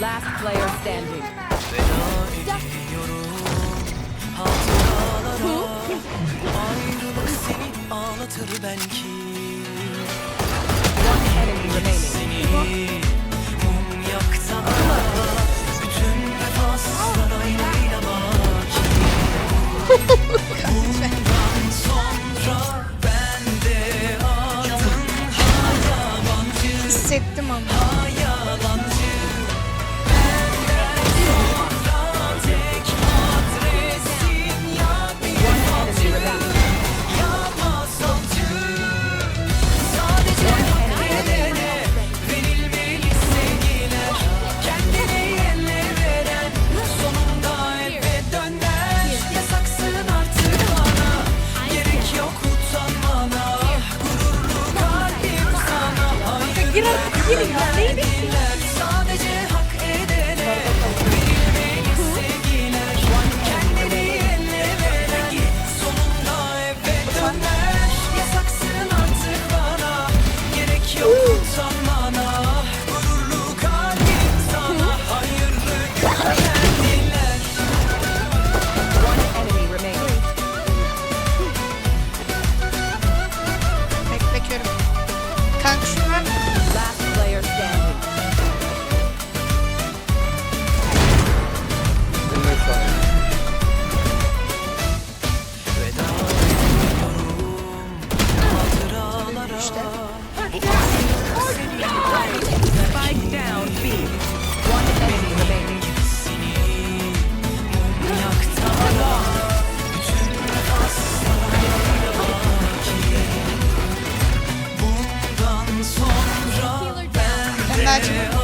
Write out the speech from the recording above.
Last player standing. Ayrılık One enemy remaining. Seni mum Hissettim ama. Gidin ya. Neyi baby. much.